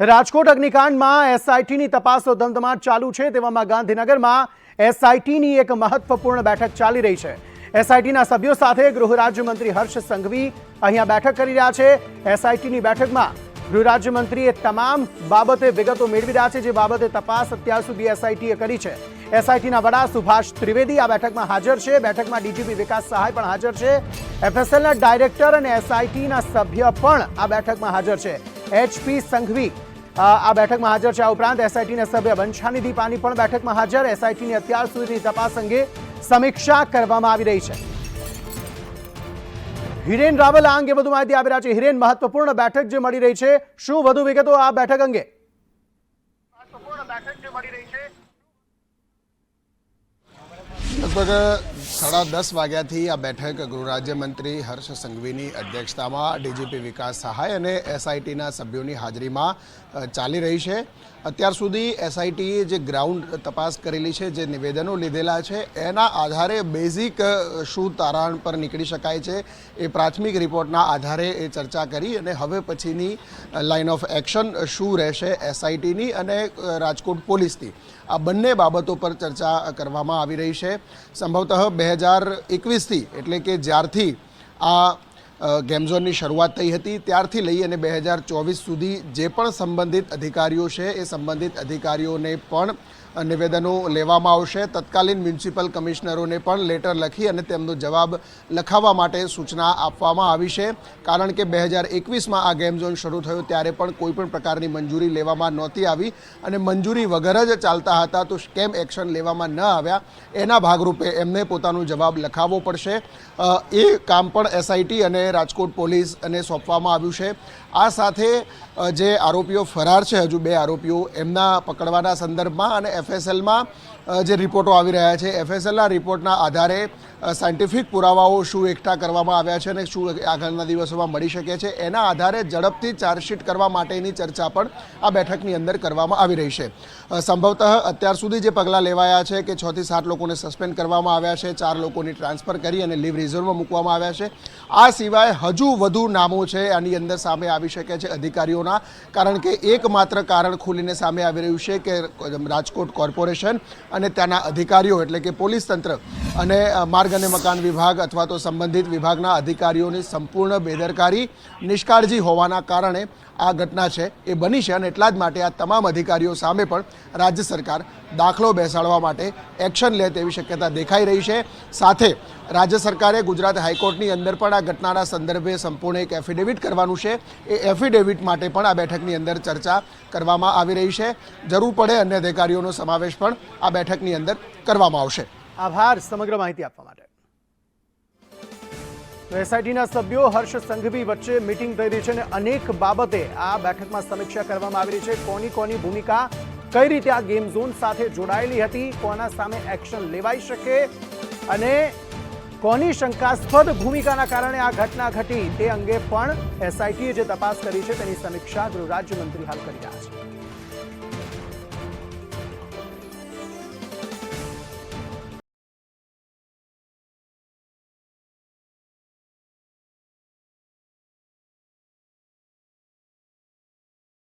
રાજકોટ અગ્નિકાંડમાં એસઆઈટીની તપાસો ધમધમાટ ચાલુ છે તેવામાં ગાંધીનગરમાં એસઆઈટીની એક મહત્વપૂર્ણ બેઠક ચાલી રહી છે. એસઆઈટીના સભ્યો સાથે ગૃહ રાજ્યમંત્રી હર્ષ સંઘવી અહીંયા બેઠક કરી રહ્યા છે. એસઆઈટીની બેઠકમાં ગૃહ રાજ્યમંત્રીએ તમામ બાબતે વિગતો મેળવી રહ્યા છે, જે બાબતે તપાસ અત્યાર સુધી એસઆઈટીએ કરી છે. એસઆઈટીના વડા સુભાષ ત્રિવેદી આ બેઠકમાં હાજર છે. બેઠકમાં ડીજીપી વિકાસ સહાય પણ હાજર છે. એફએસએલના ડાયરેક્ટર અને એસઆઈટીના સભ્ય પણ આ બેઠકમાં હાજર છે. એચપી સંઘવી આ બેઠકમાં હાજર છે. આ ઉપરાંત એસઆઈટીના સભ્ય બંછાનિધિ પાની પણ બેઠકમાં હાજર. એસઆઈટીની અત્યાર સુધીની તપાસ અંગે સમીક્ષા કરવામાં આવી રહી છે. હિરેન રાવલ આ અંગે વધુ માહિતી આપી રહ્યા છે. હિરેન, મહત્વપૂર્ણ બેઠક જે મળી રહી છે, શું વધુ વિગતો આ બેઠક અંગે? લગભગ સાડા દસ વાગ્યાથી આ બેઠક ગૃહરાજ્યમંત્રી હર્ષ સંઘવીની અધ્યક્ષતામાં ડીજીપી વિકાસ સહાય અને એસઆઈટીના સભ્યોની હાજરીમાં ચાલી રહી છે. અત્યાર સુધી એસઆઈટીએ જે ગ્રાઉન્ડ તપાસ કરેલી છે, જે નિવેદનો લીધેલા છે, એના આધારે બેઝિક શું તારણ પર નીકળી શકાય છે, એ પ્રાથમિક રિપોર્ટના આધારે એ ચર્ચા કરી અને હવે પછીની લાઇન ઓફ એક્શન શું રહેશે એસઆઈટીની અને રાજકોટ પોલીસની. આ બંને બાબતો પર ચર્ચા કરવામાં આવી રહી છે. સંભવતઃ બે હજાર એકવીસથી, એટલે કે જ્યારથી આ ગેમઝોનની ગેમ ઝોનની શરૂઆત થઈ હતી, ત્યારથી લઈ અને બે હજાર ચોવીસ સુધી જે પણ સંબંધિત અધિકારીઓ છે, એ સંબંધિત અધિકારીઓને પણ નિવેદનો લેવામાં આવશે. તત્કાલીન મ્યુનિસિપલ કમિશનરોને પણ લેટર લખી અને તેમનો જવાબ લખાવવા માટે સૂચના આપવામાં આવી છે. કારણ કે બે હજાર એકવીસમાં આ ગેમ ઝોન શરૂ થયો ત્યારે પણ કોઈપણ પ્રકારની મંજૂરી લેવામાં નહોતી આવી અને મંજૂરી વગર જ ચાલતા હતા તો કેમ એક્શન લેવામાં ન આવ્યા? એના ભાગરૂપે એમને પોતાનો જવાબ લખાવવો પડશે. એ કામ પણ એસઆઈટી અને રાજકોટ પોલીસ અને સોંપવામાં આવ્યું છે. આ સાથે જે આરોપીઓ ફરાર છે, હજુ બે આરોપીઓ એમના પકડવાના સંદર્ભમાં અને એફએસએલમાં જે રિપોર્ટો આવી રહ્યા છે એફએસએલના રિપોર્ટના આધારે સાયન્ટિફિક પુરાવાઓ શું એકઠા કરવામાં આવ્યા છે અને શું આગળના દિવસોમાં મળી શકે છે, એના આધારે ઝડપથી ચાર્જશીટ કરવા માટેની ચર્ચા પણ આ બેઠકની અંદર કરવામાં આવી રહી છે. સંભવતઃ અત્યાર સુધી જે પગલાં લેવાયા છે કે છથી સાત લોકોને સસ્પેન્ડ કરવામાં આવ્યા છે, ચાર લોકોની ટ્રાન્સફર કરી અને લીવ રિઝર્વમાં મૂકવામાં આવ્યા છે. આ સિવાય હજુ વધુ નામો છે, આની અંદર સામે આવી શકે છે અધિકારીઓના, કારણ કે એકમાત્ર કારણ ખુલીને સામે આવી રહ્યું છે કે રાજકોટ કોર્પોરેશન અને ત્યાંના અધિકારીઓ, એટલે કે પોલીસ તંત્ર અને માર્ગ અને મકાન વિભાગ અથવા તો સંબંધિત વિભાગના અધિકારીઓની સંપૂર્ણ બેદરકારી, નિષ્કાળજી હોવાના કારણે આ ઘટના છે, એ બની છે અને એટલા જ માટે આ તમામ અધિકારીઓ સામે પણ રાજ્ય સરકાર દાખલો બેસાડવા માટે એક્શન લે તેવી શક્યતા દેખાઈ રહી છે. સાથે રાજ્ય સરકારે ગુજરાત હાઈકોર્ટની અંદર પણ આ ઘટનાના સંદર્ભે સંપૂર્ણ એક એફિડેવિટ કરવાનું છે. એ એફિડેવિટ માટે પણ આ બેઠકની અંદર ચર્ચા કરવામાં આવી રહી છે. જરૂર પડે અન્ય અધિકારીઓનો સમાવેશ પણ આ બેઠકની અંદર કરવામાં આવશે. આભાર સમગ્ર માહિતી આપવા માટે. એસઆઈટીના સભ્યો હર્ષ સંઘવી વચ્ચે મીટિંગ થઈ રહી છે અને અનેક બાબતે આ બેઠકમાં સમીક્ષા કરવામાં આવી રહી છે. કોની કોની ભૂમિકા, કઈ રીતે આ ગેમ ઝોન સાથે જોડાયેલી હતી, કોના સામે એક્શન લેવાઈ શકે અને કોની શંકાસ્પદ ભૂમિકાના કારણે આ ઘટના ઘટી તે અંગે પણ એસઆઈટીએ જે તપાસ કરી છે તેની સમીક્ષા ગૃહ રાજ્યમંત્રી હાલ કરી રહ્યા છે.